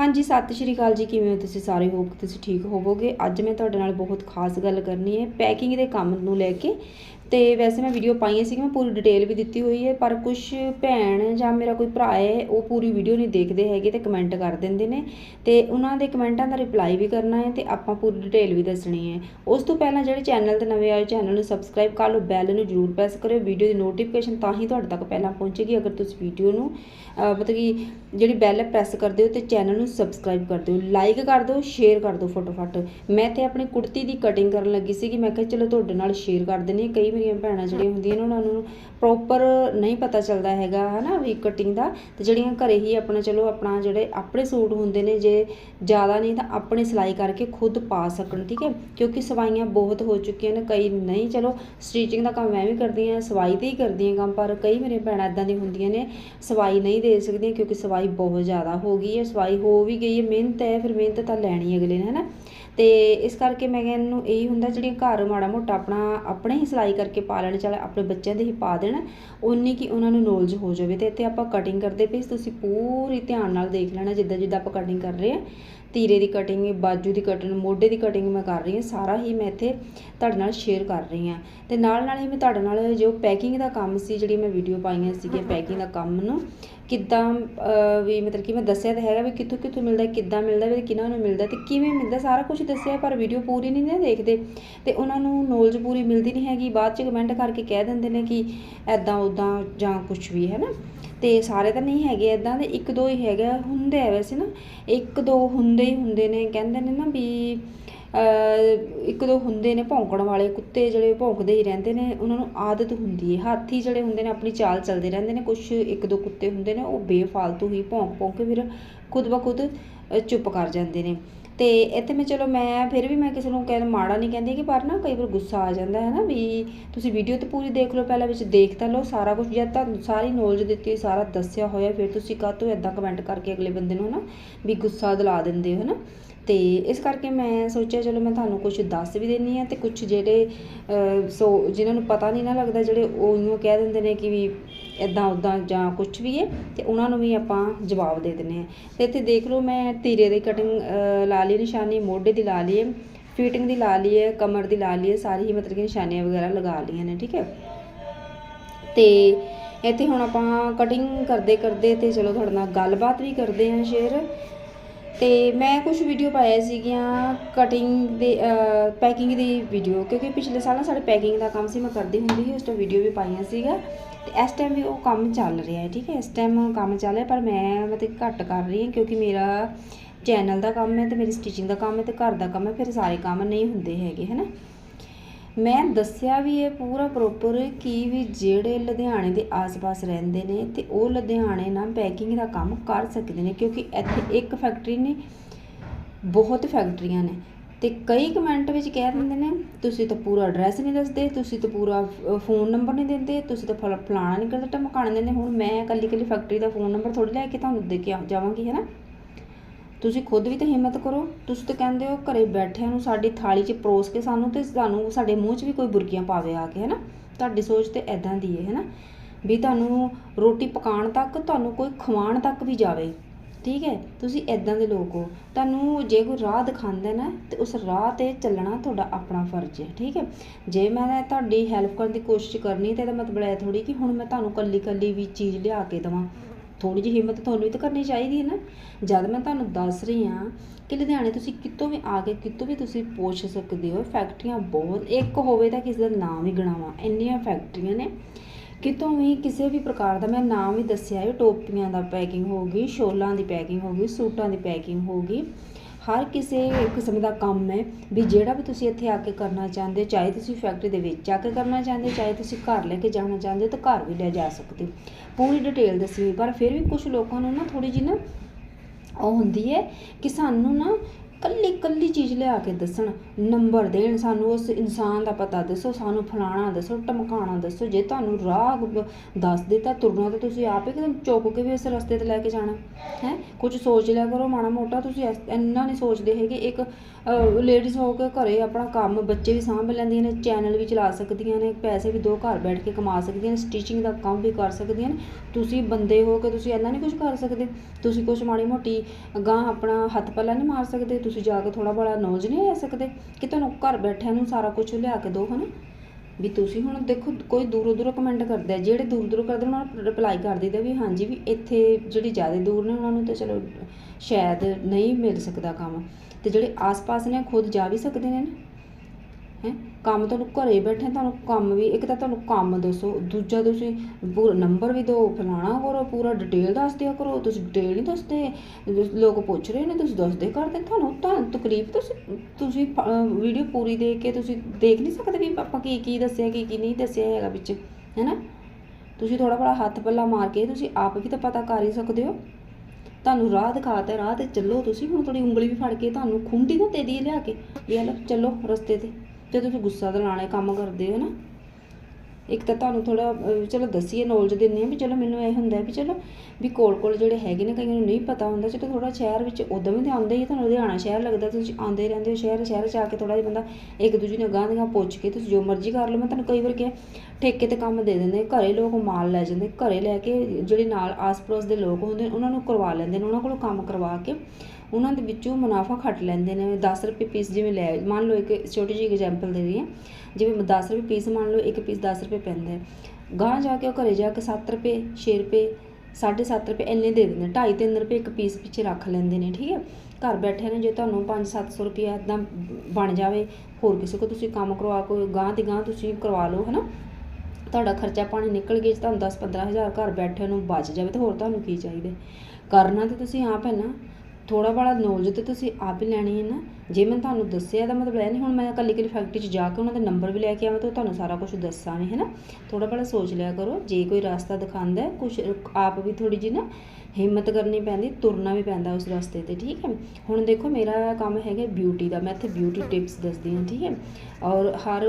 ਹਾਂਜੀ, ਸਤਿ ਸ਼੍ਰੀ ਅਕਾਲ ਜੀ। ਕਿਵੇਂ ਹੋ ਤੁਸੀਂ ਸਾਰੇ? ਹੋਪ ਕਿ ਤੁਸੀਂ ਠੀਕ ਹੋਵੋਗੇ। ਅੱਜ ਮੈਂ ਤੁਹਾਡੇ ਨਾਲ ਬਹੁਤ ਖਾਸ ਗੱਲ ਕਰਨੀ ਹੈ। ਪੈਕਿੰਗ ਦੇ ਕੰਮ ਨੂੰ ਲੈ ਕੇ ਅਤੇ ਵੈਸੇ ਮੈਂ ਵੀਡੀਓ ਪਾਈਆਂ ਸੀਗੀਆਂ, ਮੈਂ ਪੂਰੀ ਡਿਟੇਲ ਵੀ ਦਿੱਤੀ ਹੋਈ ਹੈ, ਪਰ ਕੁਝ ਭੈਣ ਜਾਂ ਮੇਰਾ ਕੋਈ ਭਰਾ ਹੈ, ਉਹ ਪੂਰੀ ਵੀਡੀਓ ਨਹੀਂ ਦੇਖਦੇ ਹੈਗੇ ਤੇ ਕਮੈਂਟ ਕਰ ਦਿੰਦੇ ਨੇ ਤੇ ਉਹਨਾਂ ਦੇ ਕਮੈਂਟਾਂ ਦਾ ਰਿਪਲਾਈ ਵੀ ਕਰਨਾ ਹੈ ਤੇ ਆਪਾਂ ਪੂਰੀ ਡਿਟੇਲ ਵੀ ਦੱਸਣੀ ਹੈ। ਉਸ ਤੋਂ ਪਹਿਲਾਂ ਜਿਹੜੇ ਚੈਨਲ ਤੇ ਨਵੇਂ ਆਏ ਚੈਨਲ ਨੂੰ ਸਬਸਕ੍ਰਾਈਬ ਕਰ ਲਓ ਬੈਲ ਨੂੰ ਜਰੂਰ ਪ੍ਰੈਸ ਕਰਿਓ ਵੀਡੀਓ ਦੀ ਨੋਟੀਫਿਕੇਸ਼ਨ ਤਾਂ ਹੀ ਤੁਹਾਡੇ ਤੱਕ ਪਹਿਲਾਂ ਪਹੁੰਚੇਗੀ, ਅਗਰ ਤੁਸੀਂ ਵੀਡੀਓ ਨੂੰ ਮਤਲਬ ਕਿ ਜਿਹੜੀ ਬੈਲ ਹੈ ਪ੍ਰੈਸ ਕਰ ਦਿਓ ਤੇ ਚੈਨਲ ਨੂੰ ਸਬਸਕ੍ਰਾਈਬ ਕਰ ਦਿਓ ਲਾਈਕ ਕਰ ਦਿਓ ਸ਼ੇਅਰ ਕਰ ਦਿਓ ਫਟੋਫਟ। ਮੈਂ ਤੇ ਆਪਣੀ ਕੁੜਤੀ ਦੀ ਕਟਿੰਗ ਕਰਨ ਲੱਗੀ ਸੀਗੀ, ਮੈਂ ਕਿਹਾ ਚਲੋ ਤੁਹਾਡੇ ਨਾਲ ਸ਼ੇਅਰ ਕਰ ਦਿੰਨੀ ਹਾਂ, ਕਈ ਮੇਰੀਆਂ ਭੈਣਾਂ ਜਿਹੜੀਆਂ ਹੁੰਦੀਆਂ ਨੇ, ਉਹਨਾਂ ਨੂੰ ਪ੍ਰੋਪਰ ਨਹੀਂ ਪਤਾ ਚੱਲਦਾ ਹੈਗਾ, ਹਨਾ, ਵੀ ਕਟਿੰਗ ਦਾ। ਤੇ ਜਿਹੜੀਆਂ ਘਰੇ ਹੀ ਆਪਣਾ, ਚਲੋ, ਆਪਣਾ ਜਿਹੜੇ ਆਪਣੇ ਸੂਟ ਹੁੰਦੇ ਨੇ, ਜੇ ਜ਼ਿਆਦਾ ਨਹੀਂ ਤਾਂ ਆਪਣੇ ਸਿਲਾਈ ਕਰਕੇ ਖੁਦ ਪਾ ਸਕਣ, ਠੀਕ ਹੈ? ਕਿਉਂਕਿ ਸਵਾਈਆਂ ਬਹੁਤ ਹੋ ਚੁੱਕੀਆਂ ਨੇ, ਕਈ ਨਹੀਂ, ਚਲੋ ਸਟਿਚਿੰਗ ਦਾ ਕੰਮ ਮੈਂ ਵੀ ਕਰਦੀ ਹਾਂ ਸਵਾਈ ਤੇ ਹੀ ਕਰਦੀ ਹਾਂ ਕੰਮ, ਪਰ ਕਈ ਮੇਰੀਆਂ ਭੈਣਾਂ ਇਦਾਂ ਦੀਆਂ ਹੁੰਦੀਆਂ ਨੇ, ਸਵਾਈ ਨਹੀਂ ਦੇ ਸਕਦੀਆਂ ਕਿਉਂਕਿ ਸਵਾਈ ਬਹੁਤ ਜ਼ਿਆਦਾ ਹੋ ਗਈ ਹੈ, ਸਵਾਈ ਹੋ ਵੀ ਗਈ ਹੈ, ਮਿਹਨਤ ਹੈ, ਫਿਰ ਮਿਹਨਤ ਤਾਂ ਲੈਣੀ ਅਗਲੇ ਨੇ, ਹਨਾ? ਤੇ ਇਸ ਕਰਕੇ ਮੈਂ ਕਹਿੰਨ ਨੂੰ ਇਹੀ ਹੁੰਦਾ, ਜਿਹੜੀਆਂ ਘਰ ਮਾੜਾ ਮੋਟਾ ਆਪਣਾ, ਆਪਣੇ ਹੀ ਸਿਲਾਈ ਕਰਕੇ ਪਾ ਲੈਣ ਚਾਹੇ ਆਪਣੇ ਬੱਚਿਆਂ ਦੇ ਹੀ ਪਾ ਦੇਣ ਉਨੀ ਕਿ ਉਹਨਾਂ ਨੂੰ ਨੌਲੇਜ ਹੋ ਜਾਵੇ। ਤੇ ਇੱਥੇ ਆਪਾਂ ਕਟਿੰਗ ਕਰਦੇ ਪਏ ਤੁਸੀਂ ਪੂਰੀ ਧਿਆਨ ਨਾਲ ਦੇਖ ਲੈਣਾ ਜਿੱਦਾਂ ਜਿੱਦਾਂ ਆਪਾਂ ਕਟਿੰਗ ਕਰ ਰਹੇ ਹਾਂ ਤੀਰੇ ਦੀ ਕਟਿੰਗ ਬਾਜੂ ਦੀ ਕਟਿੰਗ ਮੋਢੇ ਦੀ ਕਟਿੰਗ ਮੈਂ ਕਰ ਰਹੀ ਹਾਂ, ਸਾਰਾ ਹੀ ਮੈਂ ਇੱਥੇ ਤੁਹਾਡੇ ਨਾਲ ਸ਼ੇਅਰ ਕਰ ਰਹੀ ਹਾਂ। ਤੇ ਨਾਲ ਨਾਲ ਹੀ ਮੈਂ ਤੁਹਾਡੇ ਨਾਲ ਜੋ ਪੈਕਿੰਗ ਦਾ ਕੰਮ ਸੀ, ਜਿਹੜੀ ਮੈਂ ਵੀਡੀਓ ਪਾਈਆਂ ਸੀਗੀਆਂ ਪੈਕਿੰਗ ਦਾ ਕੰਮ ਨੂੰ, ਕਿੱਦਾਂ ਵੀ ਮਤਲਬ ਕਿ ਮੈਂ ਦੱਸਿਆ ਤਾਂ ਹੈਗਾ ਵੀ ਕਿੱਥੋਂ ਕਿੱਥੋਂ ਮਿਲਦਾ, ਕਿੱਦਾਂ ਮਿਲਦਾ, ਵੀ ਕਿਹਨਾਂ ਨੂੰ ਮਿਲਦਾ ਤੇ ਕਿਵੇਂ ਮਿਲਦਾ, ਸਾਰਾ ਕੁਝ ਦੱਸਿਆ, ਪਰ ਵੀਡੀਓ ਪੂਰੀ ਨਹੀਂ ਨਾ ਦੇਖਦੇ। ਤੇ ਉਹਨਾਂ ਨੂੰ ਨੌਲੇਜ ਪੂਰੀ ਮਿਲਦੀ ਨਹੀਂ ਹੈਗੀ, ਬਾਅਦ ਚ ਕਮੈਂਟ ਕਰਕੇ ਕਹਿ ਦਿੰਦੇ ਨੇ ਕਿ ਐਦਾਂ ਉਦਾਂ ਜਾਂ ਕੁਝ ਵੀ, ਹੈ ਨਾ? ਤੇ ਸਾਰੇ ਤਾਂ ਨਹੀਂ ਹੈਗੇ ਐਦਾਂ ਦੇ, ਇੱਕ ਦੋ ਹੀ ਹੈਗਾ ਹੁੰਦੇ ਆ ਵੈਸੇ ਨਾ, ਇੱਕ ਦੋ ਹੁੰਦੇ ਹੀ ਹੁੰਦੇ ਨੇ, ਕਹਿੰਦੇ ਨੇ ਨਾ ਵੀ ਇੱਕ ਦੋ ਹੁੰਦੇ ਨੇ ਭੌਂਕਣ ਵਾਲੇ, ਕੁੱਤੇ ਜਿਹੜੇ ਭੌਂਕਦੇ ਹੀ ਰਹਿੰਦੇ ਨੇ, ਉਹਨਾਂ ਨੂੰ ਆਦਤ ਹੁੰਦੀ ਹੈ ਹਾਥੀ ਜਿਹੜੇ ਹੁੰਦੇ ਨੇ, ਆਪਣੀ ਚਾਲ ਚੱਲਦੇ ਰਹਿੰਦੇ ਨੇ, ਕੁਛ ਇੱਕ ਦੋ ਕੁੱਤੇ ਹੁੰਦੇ ਨੇ, ਉਹ ਬੇਫਾਲਤੂ ਹੀ ਭੌਂਕ ਭੌਂਕ ਕੇ ਫਿਰ ਖੁਦ ਬ ਖੁਦ ਚੁੱਪ ਕਰ ਜਾਂਦੇ ਨੇ। ਅਤੇ ਇੱਥੇ ਮੈਂ ਚਲੋ ਮੈਂ ਫਿਰ ਵੀ ਮੈਂ ਕਿਸੇ ਨੂੰ ਕਹਿ ਮਾੜਾ ਨਹੀਂ ਕਹਿੰਦੀ ਕਿ ਪਰ ਨਾ ਕਈ ਵਾਰ ਗੁੱਸਾ ਆ ਜਾਂਦਾ ਹੈ ਨਾ ਵੀ ਤੁਸੀਂ ਵੀਡੀਓ ਤਾਂ ਪੂਰੀ ਦੇਖ ਲਓ, ਪਹਿਲਾਂ ਵਿੱਚ ਦੇਖ ਤਾਂ ਲਓ, ਸਾਰਾ ਕੁਝ ਜਦ ਤੁਹਾਨੂੰ ਸਾਰੀ ਨੌਲੇਜ ਦਿੱਤੀ ਹੋਈ, ਸਾਰਾ ਦੱਸਿਆ ਹੋਇਆ, ਫਿਰ ਤੁਸੀਂ ਕਾਹਤੋਂ ਇਦਾਂ ਕਮੈਂਟ ਕਰਕੇ ਅਗਲੇ ਬੰਦੇ ਨੂੰ ਹੈ ਨਾ ਵੀ ਗੁੱਸਾ ਦਿਲਾ ਦਿੰਦੇ ਹੋ ਹੈ ਨਾ ਅਤੇ ਇਸ ਕਰਕੇ ਮੈਂ ਸੋਚਿਆ ਚਲੋ ਮੈਂ ਤੁਹਾਨੂੰ ਕੁਝ ਦੱਸ ਵੀ ਦਿੰਨੀ ਆ ਅਤੇ ਕੁਝ ਜਿਹੜੇ ਸੋ ਜਿਨ੍ਹਾਂ ਨੂੰ ਪਤਾ ਨਹੀਂ ਨਾ ਲੱਗਦਾ, ਜਿਹੜੇ ਉਹ ਇਉਂ ਕਹਿ ਦਿੰਦੇ ਨੇ ਕਿ ਵੀ ਇਦਾਂ ਉਦਾਂ ਜਾਂ ਕੁਝ ਵੀ ਹੈ, ਤੇ ਉਹਨਾਂ ਨੂੰ ਵੀ ਆਪਾਂ ਜਵਾਬ ਦੇ ਦਿੰਨੇ ਆ ਤੇ ਇੱਥੇ ਦੇਖ ਲਓ ਮੈਂ ਧੀਰੇ ਦੀ ਕਟਿੰਗ ਲਾ ਲਈ ਨਿਸ਼ਾਨੀ, ਮੋਢੇ ਦੀ ਲਾ ਲਈ ਹੈ ਫਿਟਿੰਗ ਦੀ ਲਾ ਲਈ ਹੈ, ਕਮਰ ਦੀ ਲਾ ਲਈ ਹੈ, ਸਾਰੀ ਹੀ ਮਤਲਬ ਕਿ ਨਿਸ਼ਾਨੀਆਂ ਵਗੈਰਾ ਲਗਾ ਲਈਆਂ ਨੇ, ਠੀਕ ਹੈ। ਤੇ ਇੱਥੇ ਹੁਣ ਆਪਾਂ ਕਟਿੰਗ ਕਰਦੇ ਕਰਦੇ ਤੇ ਚਲੋ ਤੁਹਾਡੇ ਨਾਲ ਗੱਲਬਾਤ ਵੀ ਕਰਦੇ ਹਾਂ, ਸ਼ੇਅਰ। ਅਤੇ ਮੈਂ ਕੁਛ ਵੀਡੀਓ ਪਾਇਆ ਸੀਗੀਆਂ ਕਟਿੰਗ ਦੇ ਪੈਕਿੰਗ ਦੀ ਵੀਡੀਓ ਕਿਉਂਕਿ ਪਿਛਲੇ ਸਾਲ ਨਾ ਸਾਡੇ ਪੈਕਿੰਗ ਦਾ ਕੰਮ ਸੀ, ਮੈਂ ਕਰਦੀ ਹੁੰਦੀ ਸੀ, ਉਸ ਤੋਂ ਵੀਡੀਓ ਵੀ ਪਾਈਆਂ ਸੀਗਾ ਤੇ ਇਸ ਟਾਈਮ ਵੀ ਉਹ ਕੰਮ ਚੱਲ ਰਿਹਾ ਹੈ, ਠੀਕ ਹੈ? ਇਸ ਟਾਈਮ ਕੰਮ ਚੱਲ ਰਿਹਾ, ਪਰ ਮੈਂ ਮਤਲਬ ਘੱਟ ਕਰ ਰਹੀ ਹਾਂ, ਕਿਉਂਕਿ ਮੇਰਾ ਚੈਨਲ ਦਾ ਕੰਮ ਹੈ ਤੇ ਮੇਰੀ ਸਟਿਚਿੰਗ ਦਾ ਕੰਮ ਹੈ ਤੇ ਘਰ ਦਾ ਕੰਮ ਹੈ, ਫਿਰ ਸਾਰੇ ਕੰਮ ਨਹੀਂ ਹੁੰਦੇ ਹੈਗੇ ਹੈ ਨਾ ਮੈਂ ਦੱਸਿਆ ਵੀ ਹੈ ਪੂਰਾ ਪ੍ਰੋਪਰ ਕਿ ਵੀ ਜਿਹੜੇ ਲੁਧਿਆਣੇ ਦੇ ਆਸ-ਪਾਸ ਰਹਿੰਦੇ ਨੇ ਤੇ ਉਹ ਲੁਧਿਆਣੇ ਨਾਲ ਪੈਕਿੰਗ ਦਾ ਕੰਮ ਕਰ ਸਕਦੇ ਨੇ ਕਿਉਂਕਿ ਇੱਥੇ ਇੱਕ ਫੈਕਟਰੀ ਨਹੀਂ ਬਹੁਤ ਫੈਕਟਰੀਆਂ ਨੇ ਤੇ ਕਈ ਕਮੈਂਟ ਵਿੱਚ ਕਹਿ ਦਿੰਦੇ ਨੇ, ਤੁਸੀਂ ਤਾਂ ਪੂਰਾ ਐਡਰੈਸ ਨਹੀਂ ਦੱਸਦੇ, ਤੁਸੀਂ ਤਾਂ ਪੂਰਾ ਫੋਨ ਨੰਬਰ ਨਹੀਂ ਦਿੰਦੇ, ਤੁਸੀਂ ਤਾਂ ਫਲਾ- ਫਲਾਣਾ ਨਹੀਂ ਕਰਦੇ ਟਮਕਾਣਾ ਦਿੰਦੇ। ਹੁਣ ਮੈਂ ਇਕੱਲੀ ਇਕੱਲੀ ਫੈਕਟਰੀ ਦਾ ਫੋਨ ਨੰਬਰ ਥੋੜੀ ਲੈ ਕੇ ਤੁਹਾਨੂੰ ਦੇ ਕੇ ਆ- ਜਾਵਾਂਗੀ, ਹੈ ਨਾ? ਤੁਸੀਂ ਖੁਦ ਵੀ ਤਾਂ ਹਿੰਮਤ ਕਰੋ। ਤੁਸੀਂ ਤਾਂ ਕਹਿੰਦੇ ਹੋ ਘਰੇ ਬੈਠਿਆਂ ਨੂੰ ਸਾਡੀ ਥਾਲੀ 'ਚ ਪਰੋਸ ਕੇ ਸਾਨੂੰ ਤੇ ਸਾਨੂੰ ਸਾਡੇ ਮੂੰਹ 'ਚ ਵੀ ਕੋਈ ਬੁਰਕੀਆਂ ਪਾਵੇ ਆ ਕੇ ਹੈ ਨਾ ਤੁਹਾਡੀ ਸੋਚ ਤੇ ਐਦਾਂ ਦੀ ਹੈ ਹੈ ਨਾ ਵੀ ਤੁਹਾਨੂੰ ਰੋਟੀ ਪਕਾਉਣ ਤੱਕ ਤੁਹਾਨੂੰ ਕੋਈ ਖਵਾਉਣ ਤੱਕ ਵੀ ਜਾਵੇ। ਠੀਕ ਹੈ? ਤੁਸੀਂ ਐਦਾਂ ਦੇ ਲੋਕ ਹੋ। ਤੁਹਾਨੂੰ ਜੇ ਕੋਈ ਰਾਹ ਦਿਖਾਉਂਦਾ ਨਾ, ਤੇ ਉਸ ਰਾਹ ਤੇ ਚੱਲਣਾ ਤੁਹਾਡਾ ਆਪਣਾ ਫਰਜ਼ ਹੈ। ਠੀਕ ਹੈ? ਜੇ ਮੈਂ ਤੁਹਾਡੀ ਹੈਲਪ ਕਰਨ ਦੀ ਕੋਸ਼ਿਸ਼ ਕਰਨੀ, ਤੇ ਇਹਦਾ ਮਤਲਬ ਇਹ ਥੋੜੀ ਕਿ ਹੁਣ ਮੈਂ ਤੁਹਾਨੂੰ ਕੱਲੀ ਕੱਲੀ ਵੀ ਚੀਜ਼ ਲਿਆ ਕੇ ਦੇਵਾਂ। ਥੋੜੀ ਜਿਹੀ ਹਿੰਮਤ ਤੁਹਾਨੂੰ ਵੀ ਤਾਂ ਕਰਨੀ ਚਾਹੀਦੀ ਹੈ ਨਾ। ਜਦ ਮੈਂ ਤੁਹਾਨੂੰ ਦੱਸ ਰਹੀ ਹਾਂ ਕਿ ਲੁਧਿਆਣੇ ਤੁਸੀਂ ਕਿਤੋਂ ਵੀ ਆ ਕੇ ਕਿਤੋਂ ਵੀ ਤੁਸੀਂ ਪੁੱਛ ਸਕਦੇ ਹੋ, ਫੈਕਟਰੀਆਂ ਬਹੁਤ, ਇੱਕ ਹੋਵੇ ਤਾਂ ਕਿਸੇ ਦਾ ਨਾਮ ਹੀ ਗਣਾਵਾਂ, ਇੰਨੀਆਂ ਫੈਕਟਰੀਆਂ ਨੇ। ਕਿਤੋਂ ਵੀ ਕਿਸੇ ਵੀ ਪ੍ਰਕਾਰ ਦਾ, ਮੈਂ ਨਾਮ ਵੀ ਦੱਸਿਆ ਹੈ ਟੋਪੀਆਂ ਦਾ ਪੈਕਿੰਗ ਹੋ ਗਈ, ਸ਼ੋਲਾਂ ਦੀ ਪੈਕਿੰਗ ਹੋ ਗਈ, ਸੂਟਾਂ ਦੀ ਪੈਕਿੰਗ ਹੋ ਗਈ। ਹਰ ਕਿਸੇ ਕਿਸਮ ਦਾ ਕੰਮ ਹੈ ਵੀ ਜਿਹੜਾ ਵੀ ਤੁਸੀਂ ਇੱਥੇ ਆ ਕੇ ਕਰਨਾ ਚਾਹੁੰਦੇ ਹੋ, ਚਾਹੇ ਤੁਸੀਂ ਫੈਕਟਰੀ ਦੇ ਵਿੱਚ ਜਾ ਕੇ ਕਰਨਾ ਚਾਹੁੰਦੇ ਹੋ, ਚਾਹੇ ਤੁਸੀਂ ਘਰ ਲੈ ਕੇ ਜਾਣਾ ਚਾਹੁੰਦੇ ਹੋ ਤਾਂ ਘਰ ਵੀ ਲੈ ਜਾ ਸਕਦੇ ਹੋ। ਪੂਰੀ ਡਿਟੇਲ ਦੱਸੀ ਪਰ ਫਿਰ ਵੀ ਕੁਝ ਲੋਕਾਂ ਨੂੰ ਨਾ ਥੋੜੀ ਜਿਹੀ ਨਾ ਉਹ ਹੁੰਦੀ ਹੈ ਕਿ ਸਾਨੂੰ ਨਾ ਕੱਲੀ ਕੱਲੀ ਚੀਜ਼ ਲਿਆ ਕੇ ਦੱਸਣ, ਨੰਬਰ ਦੇਣ ਸਾਨੂੰ, ਉਸ ਇਨਸਾਨ ਦਾ ਪਤਾ ਦੱਸੋ, ਸਾਨੂੰ ਫਲਾਣਾ ਦੱਸੋ ਟਮਕਾਣਾ ਦੱਸੋ, ਜੇ ਤੁਹਾਨੂੰ ਰਾਹ ਦੱਸ ਦਿੱਤਾ, ਤੁਰਨਾ ਤਾਂ ਤੁਸੀਂ ਆਪ ਕਿਤੇ ਚੁੱਕ ਕੇ ਵੀ ਇਸ ਰਸਤੇ ਤੇ ਲੈ ਕੇ ਜਾਣਾ, ਹੈ? ਕੁਝ ਸੋਚ ਲਿਆ ਕਰੋ ਮਾੜਾ ਮੋਟਾ, ਤੁਸੀਂ ਇਸ- ਇੰਨਾ ਨਹੀਂ ਸੋਚਦੇ ਹੈਗੇ, ਇੱਕ ਲੇਡੀਜ਼ ਹੋ ਕੇ ਘਰੇ ਆਪਣਾ ਕੰਮ ਬੱਚੇ ਵੀ ਸਾਂਭ ਲੈਂਦੀਆਂ ਨੇ ਚੈਨਲ ਵੀ ਚਲਾ ਸਕਦੀਆਂ ਨੇ, ਪੈਸੇ ਵੀ ਦੋ ਘਰ ਬੈਠ ਕੇ ਕਮਾ ਸਕਦੀਆਂ ਨੇ ਸਟਿਚਿੰਗ ਦਾ ਕੰਮ ਵੀ ਕਰ ਸਕਦੀਆਂ ਨੇ। ਤੁਸੀਂ ਬੰਦੇ ਹੋ ਕੇ ਤੁਸੀਂ ਇੰਨਾ ਨਹੀਂ ਕੁਝ ਕਰ ਸਕਦੇ? ਤੁਸੀਂ ਕੁਝ ਮਾੜੀ ਮੋਟੀ ਗਾਂ ਆਪਣਾ ਹੱਥ ਪੱਲਾ ਨਹੀਂ ਮਾਰ ਸਕਦੇ? ਤੁਸੀਂ ਜਾ ਕੇ ਥੋੜਾ ਬੜਾ ਨੌਜ ਨਹੀਂ ਲੈ ਸਕਦੇ? ਕਿ ਤੁਹਾਨੂੰ ਘਰ ਬੈਠਿਆਂ ਨੂੰ ਸਾਰਾ ਕੁਝ ਲਿਆ ਕੇ ਦੋ, ਹਨਾ? ਵੀ ਤੁਸੀਂ ਹੁਣ ਦੇਖੋ, ਕੋਈ ਦੂਰੋਂ ਦੂਰੋਂ ਕਮੈਂਟ ਕਰਦਾ ਜਿਹੜੇ ਦੂਰ ਦੂਰੋਂ ਕਰਦੇ ਉਹਨਾਂ ਨੂੰ ਰਿਪਲਾਈ ਕਰ ਦਿੰਦੇ ਵੀ ਹਾਂਜੀ ਵੀ ਇੱਥੇ ਜਿਹੜੀ ਜ਼ਿਆਦਾ ਦੂਰ ਨੇ, ਉਹਨਾਂ ਨੂੰ ਤਾਂ ਚਲੋ ਸ਼ਾਇਦ ਨਹੀਂ ਮਿਲ ਸਕਦਾ ਕੰਮ। ਤੇ ਜਿਹੜੇ ਆਸ-ਪਾਸ ਨੇ, ਖੁਦ ਜਾ ਵੀ ਸਕਦੇ ਨੇ ਨਾ। ਹੈ? ਕੰਮ ਤੁਹਾਨੂੰ ਘਰੇ ਬੈਠੇ ਤੁਹਾਨੂੰ ਕੰਮ ਵੀ, ਇੱਕ ਤਾਂ ਤੁਹਾਨੂੰ ਕੰਮ ਦੱਸੋ, ਦੂਜਾ ਤੁਸੀਂ ਪੂਰਾ ਨੰਬਰ ਵੀ ਦਿਓ, ਫਲਾਣਾ ਕਰੋ, ਪੂਰਾ ਡਿਟੇਲ ਦੱਸ ਦਿਆ ਕਰੋ, ਤੁਸੀਂ ਡਿਟੇਲ ਨਹੀਂ ਦੱਸਦੇ ਲੋਕ ਪੁੱਛ ਰਹੇ ਨੇ, ਤੁਸੀਂ ਦੱਸਦੇ ਕਰਦੇ ਤੁਹਾਨੂੰ ਤਾਂ ਤਕਲੀਫ ਤੁਸੀਂ ਤੁਸੀਂ ਵੀਡੀਓ ਪੂਰੀ ਦੇਖ ਕੇ ਤੁਸੀਂ ਦੇਖ ਨਹੀਂ ਸਕਦੇ ਵੀ ਆਪਾਂ ਕੀ ਕੀ ਦੱਸਿਆ, ਕੀ ਕੀ ਨਹੀਂ ਦੱਸਿਆ ਹੈਗਾ ਵਿੱਚ, ਹੈਨਾ? ਤੁਸੀਂ ਥੋੜਾ ਬੜਾ ਹੱਥ ਪੱਲਾ ਮਾਰ ਕੇ ਤੁਸੀਂ ਆਪ ਵੀ ਤਾਂ ਪਤਾ ਕਰ ਹੀ ਸਕਦੇ ਹੋ। ਤੁਹਾਨੂੰ ਰਾਹ ਦਿਖਾਤਾ ਰਾਹ ਤੇ ਚੱਲੋ ਤੁਸੀਂ। ਹੁਣ ਤੁਹਾਡੀ ਉਂਗਲੀ ਵੀ ਫੜ ਕੇ ਤੁਹਾਨੂੰ ਖੁੰਡੀ ਨਾ ਦੇ ਦੀ ਲਿਆ ਕੇ। ਵੀ ਹਲੋ, ਚੱਲੋ ਰਸਤੇ ਤੇ। ਤੇ ਤੁਸੀਂ ਗੁੱਸਾ ਤਾਂ ਲਾਣਾ ਕੰਮ ਕਰਦੇ ਹੋ ਨਾ ਇੱਕ ਤਾਂ ਤੁਹਾਨੂੰ ਥੋੜਾ ਚਲੋ ਦੱਸੀਏ ਨੌਲੇਜ ਦਿੰਦੇ ਆ ਵੀ ਚਲੋ ਮੈਨੂੰ ਇਹ ਹੁੰਦਾ ਵੀ ਚਲੋ ਵੀ ਕੋਲ ਕੋਲ ਜਿਹੜੇ ਹੈਗੇ ਨੇ ਕਈਆਂ ਨੂੰ ਨਹੀਂ ਪਤਾ ਹੁੰਦਾ, ਚਲੋ ਥੋੜਾ ਸ਼ਹਿਰ ਵਿੱਚ ਉਦੋਂ ਵੀ ਤਾਂ ਆਉਂਦੇ ਹੀ ਤੁਹਾਨੂੰ ਲੁਧਿਆਣਾ ਸ਼ਹਿਰ ਲੱਗਦਾ, ਤੁਸੀਂ ਆਉਂਦੇ ਰਹਿੰਦੇ ਹੋ ਸ਼ਹਿਰ ਸ਼ਹਿਰ ਚ ਆ ਕੇ ਥੋੜਾ ਜਿਹਾ ਬੰਦਾ ਇੱਕ ਦੂਜੇ ਨੂੰ ਗਾਂ ਦੀਆਂ ਪੁੱਛ ਕੇ ਤੁਸੀਂ ਜੋ ਮਰਜ਼ੀ ਕਰ ਲਓ, ਮੈਂ ਤੁਹਾਨੂੰ ਕਈ ਵਾਰ ਕਿਹਾ, ਠੇਕੇ ਤੇ ਕੰਮ ਦੇ ਦਿੰਦੇ ਘਰੇ ਲੋਕ ਮਾਲ ਲੈ ਜਾਂਦੇ, ਘਰੇ ਲੈ ਕੇ ਜਿਹੜੇ ਨਾਲ ਆਸ-ਪੜੋਸ ਦੇ ਲੋਕ ਹੁੰਦੇ ਨੇ, ਉਹਨਾਂ ਨੂੰ ਕਰਵਾ ਲੈਂਦੇ ਨੇ, ਉਹਨਾਂ ਕੋਲੋਂ ਕੰਮ ਕਰਵਾ ਕੇ ਉਹਨਾਂ ਦੇ ਵਿੱਚੋਂ ਮੁਨਾਫਾ ਖੱਟ ਲੈਂਦੇ ਨੇ 10 ਰੁਪਏ ਪੀਸ ਜਿਵੇਂ ਲੈ, ਮੰਨ ਲਓ ਇੱਕ ਛੋਟੀ ਜਿਹੀ ਐਗਜ਼ਾਮਪਲ ਦੇ ਰਹੀ ਹਾਂ ਜਿਵੇਂ 10 ਰੁਪਏ ਪੀਸ ਮੰਨ ਲਓ, ਇੱਕ ਪੀਸ 10 ਰੁਪਏ ਪੈਂਦਾ ਹੈ। ਗਾਂ ਜਾ ਕੇ ਉਹ ਘਰੇ ਜਾ ਕੇ 7 ਰੁਪਏ 6 ਰੁਪਏ 7.5 ਰੁਪਏ ਇੰਨੇ ਦੇ ਦਿੰਦੇ 2.5 3 ਰੁਪਏ ਇੱਕ ਪੀਸ ਪਿੱਛੇ ਰੱਖ ਲੈਂਦੇ ਨੇ, ਠੀਕ ਹੈ। ਘਰ ਬੈਠੇ ਨੇ ਜੇ ਤੁਹਾਨੂੰ 5-700 ਰੁਪਏ ਇਦਾਂ ਬਣ ਜਾਵੇ, ਹੋਰ ਕਿਸੇ ਕੋ ਤੁਸੀਂ ਕੰਮ ਕਰਵਾ ਕੋਈ ਗਾਂ ਦੀ ਗਾਂ ਤੁਸੀਂ ਕਰਵਾ ਲਓ, ਹਨਾ। ਤੁਹਾਡਾ ਖਰਚਾ ਪਾਣੀ ਨਿਕਲ ਗਿਆ ਜੇ ਤੁਹਾਨੂੰ 10-15 ਹਜ਼ਾਰ ਘਰ ਬੈਠੇ ਨੂੰ ਬਚ ਜਾਵੇ, ਤਾਂ ਹੋਰ ਤੁਹਾਨੂੰ ਕੀ ਚਾਹੀਦਾ ਕਰਨਾ ਤੇ ਤੁਸੀਂ ਆਪ ਹੈ ਨਾ। ਥੋੜਾ ਬੜਾ ਨੌਲੇਜ ਤਾਂ ਤੁਸੀਂ ਆਪ ਹੀ ਲੈਣੀ ਹੈ ਨਾ। ਜੇ ਮੈਂ ਤੁਹਾਨੂੰ ਦੱਸਿਆ ਤਾਂ ਮਤਲਬ ਇਹ ਨਹੀਂ ਹੁਣ ਮੈਂ ਇਕੱਲੀ ਇਕੱਲੀ ਫੈਕਟਰੀ 'ਚ ਜਾ ਕੇ ਉਹਨਾਂ ਦੇ ਨੰਬਰ ਵੀ ਲੈ ਕੇ ਆਵਾਂ ਤਾਂ ਤੁਹਾਨੂੰ ਸਾਰਾ ਕੁਝ ਦੱਸਾਂ ਵੀ ਹੈ ਨਾ। ਥੋੜਾ ਬੜਾ ਸੋਚ ਲਿਆ ਕਰੋ, ਜੇ ਕੋਈ ਰਸਤਾ ਦਿਖਾਉਂਦਾ ਕੁਝ ਆਪ ਵੀ ਥੋੜੀ ਜੀ ਨਾ ਹਿੰਮਤ ਕਰਨੀ ਪੈਂਦੀ, ਤੁਰਨਾ ਵੀ ਪੈਂਦਾ ਉਸ ਰਸਤੇ ਤੇ, ਠੀਕ ਹੈ। ਹੁਣ ਦੇਖੋ ਮੇਰਾ ਕੰਮ ਹੈਗਾ ਬਿਊਟੀ ਦਾ, ਮੈਂ ਇੱਥੇ ਬਿਊਟੀ ਟਿਪਸ ਦੱਸਦੀ ਹਾਂ, ਠੀਕ ਹੈ। ਔਰ ਹਰ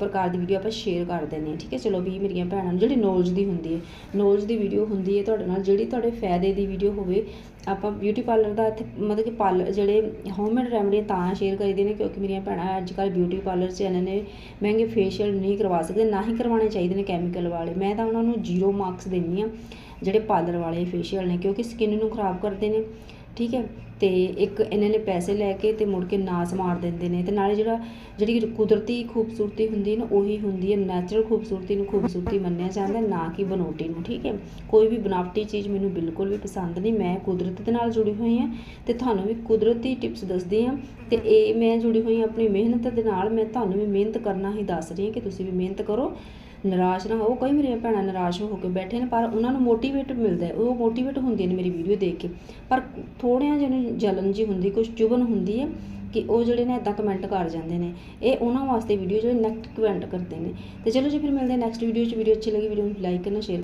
ਪ੍ਰਕਾਰ ਦੀ ਵੀਡੀਓ ਆਪਾਂ ਸ਼ੇਅਰ ਕਰ ਦਿੰਦੇ ਹਾਂ, ਠੀਕ ਹੈ। ਚਲੋ ਵੀ ਮੇਰੀਆਂ ਭੈਣਾਂ ਨੂੰ ਜਿਹੜੀ ਨੌਲੇਜ ਦੀ ਹੁੰਦੀ ਹੈ ਨੌਲੇਜ ਦੀ ਵੀਡੀਓ ਹੁੰਦੀ ਹੈ ਤੁਹਾਡੇ ਨਾਲ, ਜਿਹੜੀ ਤੁਹਾਡੇ ਫਾਇਦੇ ਦੀ ਵੀਡੀਓ ਹੋਵੇ ਆਪਾਂ ਬਿਊਟੀ ਪਾਰਲਰ ਦਾ ਇੱਥੇ ਮਤਲਬ ਕਿ ਪਾਰਲਰ ਜਿਹੜੇ ਹੋਮਮੇਡ ਰੈਮਡੀ ਤਾਂ ਸ਼ੇਅਰ ਕਰੀਦੇ ਨੇ ਕਿਉਂਕਿ ਮੇਰੀਆਂ ਭੈਣਾਂ ਅੱਜ ਕੱਲ੍ਹ ਬਿਊਟੀ ਪਾਰਲਰ 'ਚ ਇਹਨਾਂ ਨੇ ਮਹਿੰਗੇ ਫੇਸ਼ੀਅਲ ਨਹੀਂ ਕਰਵਾ ਸਕਦੇ, ਨਾ ਹੀ ਕਰਵਾਉਣੇ ਚਾਹੀਦੇ ਨੇ ਕੈਮੀਕਲ ਵਾਲੇ। ਮੈਂ ਤਾਂ ਉਹਨਾਂ ਨੂੰ ਜ਼ੀਰੋ ਮਾਰਕਸ ਦਿੰਦੀ ਆ ਜਿਹੜੇ ਪਾਰਲਰ ਵਾਲੇ ਫੇਸ਼ੀਅਲ ਨੇ ਕਿਉਂਕਿ ਸਕਿਨ ਨੂੰ ਖਰਾਬ ਕਰਦੇ ਨੇ। ਠੀਕ ਹੈ, ਤੇ ਇੱਕ ਇਹਨਾਂ ਨੇ ਪੈਸੇ ਲੈ ਕੇ ਤੇ ਮੁੜ ਕੇ ਨਾਸ ਮਾਰ ਦਿੰਦੇ ਨੇ ਤੇ ਨਾਲੇ ਜਿਹੜਾ, ਜਿਹੜੀ ਕੁਦਰਤੀ ਖੂਬਸੂਰਤੀ ਹੁੰਦੀ ਨਾ, ਉਹੀ ਹੁੰਦੀ ਹੈ ਨੈਚੁਰਲ ਖੂਬਸੂਰਤੀ ਨੂੰ ਖੂਬਸੂਰਤੀ ਮੰਨਿਆ ਜਾਂਦਾ, ਨਾ ਕਿ ਬਨੋਟੀ ਨੂੰ, ਠੀਕ ਹੈ। ਕੋਈ ਵੀ ਬਣਾਵਟੀ ਚੀਜ਼ ਮੈਨੂੰ ਬਿਲਕੁਲ ਵੀ ਪਸੰਦ ਨਹੀਂ, ਮੈਂ ਕੁਦਰਤ ਦੇ ਨਾਲ ਜੁੜੀ ਹੋਈ ਹਾਂ ਤੇ ਤੁਹਾਨੂੰ ਵੀ ਕੁਦਰਤੀ ਟਿਪਸ ਦੱਸਦੀ ਹਾਂ ਤੇ ਇਹ ਮੈਂ ਜੁੜੀ ਹੋਈ ਹਾਂ ਆਪਣੀ ਮਿਹਨਤ ਦੇ ਨਾਲ, ਮੈਂ ਤੁਹਾਨੂੰ ਵੀ ਮਿਹਨਤ ਕਰਨਾ ਹੀ ਦੱਸ ਰਹੀ ਹਾਂ ਕਿ ਤੁਸੀਂ ਵੀ ਮਿਹਨਤ ਕਰੋ। ਨਿਰਾਸ਼ ਨਾ ਹੋ ਕਈ ਮੇਰੀਆਂ ਭੈਣਾਂ ਨਿਰਾਸ਼ ਹੋ ਕੇ ਬੈਠੇ ਨੇ, ਪਰ ਉਹਨਾਂ ਨੂੰ ਮੋਟੀਵੇਟ ਮਿਲਦਾ ਉਹ ਮੋਟੀਵੇਟ ਹੁੰਦੀਆਂ ਨੇ ਮੇਰੀ ਵੀਡੀਓ ਦੇਖ ਕੇ। ਪਰ ਥੋੜ੍ਹਿਆਂ ਜਿਹਨੂੰ ਜਲਨ ਜੀ ਹੁੰਦੀ ਕੁਝ ਚੁਭਨ ਹੁੰਦੀ ਹੈ ਕਿ ਉਹ ਜਿਹੜੇ ਨੇ ਇਦਾਂ ਕਮੈਂਟ ਕਰ ਜਾਂਦੇ ਨੇ। ਇਹ ਉਹਨਾਂ ਵਾਸਤੇ ਵੀਡੀਓ ਜਿਹੜੇ ਨੈਕਸਟ ਕਮੈਂਟ ਕਰਦੇ ਨੇ। ਤੇ ਚਲੋ ਜੀ, ਫਿਰ ਮਿਲਦੇ ਨੈਕਸਟ ਵੀਡੀਓ 'ਚ। ਵੀਡੀਓ ਅੱਛੀ ਲੱਗੀ ਵੀਡੀਓ ਨੂੰ ਲਾਈਕ ਕਰਨਾ ਸ਼ੇਅਰ